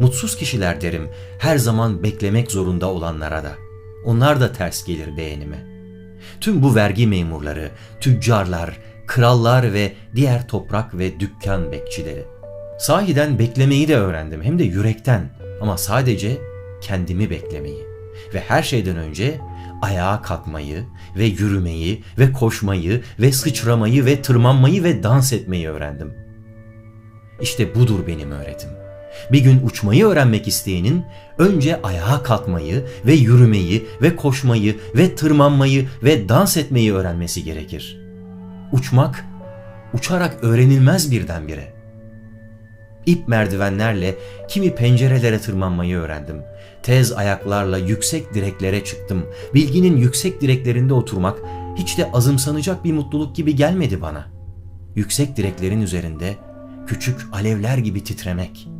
Mutsuz kişiler derim her zaman beklemek zorunda olanlara da. Onlar da ters gelir beğenime. Tüm bu vergi memurları, tüccarlar, krallar ve diğer toprak ve dükkan bekçileri. Sahiden beklemeyi de öğrendim hem de yürekten ama sadece kendimi beklemeyi ve her şeyden önce ayağa kalkmayı ve yürümeyi ve koşmayı ve sıçramayı ve tırmanmayı ve dans etmeyi öğrendim. İşte budur benim öğretim. Bir gün uçmayı öğrenmek isteyenin önce ayağa kalkmayı ve yürümeyi ve koşmayı ve tırmanmayı ve dans etmeyi öğrenmesi gerekir. Uçmak uçarak öğrenilmez birdenbire. İp merdivenlerle kimi pencerelere tırmanmayı öğrendim. Tez ayaklarla yüksek direklere çıktım. Bilginin yüksek direklerinde oturmak hiç de azımsanacak bir mutluluk gibi gelmedi bana. Yüksek direklerin üzerinde küçük alevler gibi titremek.''